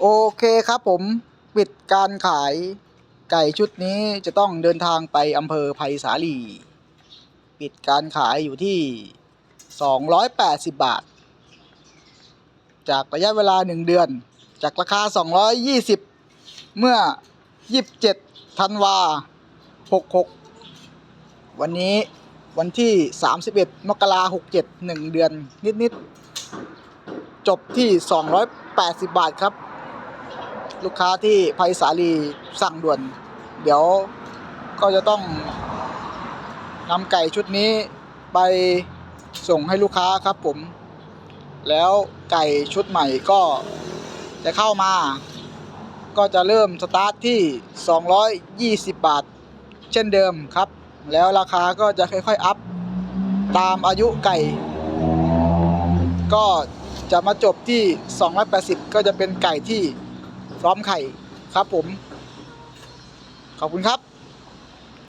โอเคครับผมปิดการขายไก่ชุดนี้จะต้องเดินทางไปอำเภอไผ่สาลี ปิดการขายอยู่ที่ 280 บาท จากระยะเวลา 1 เดือน จากราคา 220 เมื่อ 27 ธันวา 66 วันนี้วันที่ 31 มกราคม67 1เดือนนิด ๆ จบที่ 280 บาทครับ ลูกค้าที่ไพศาลีสั่งด่วน เดี๋ยวก็จะต้องนำไก่ชุดนี้ไปส่งให้ลูกค้าครับผม แล้วไก่ชุดใหม่ก็จะเข้ามา ก็จะเริ่มสตาร์ทที่ 220 บาท เช่นเดิมครับ แล้วราคาก็จะค่อยๆอัพ ตามอายุไก่ ก็จะมาจบที่ 280 ก็จะเป็นไก่ที่ พร้อมไข่ครับผม ขอบคุณครับ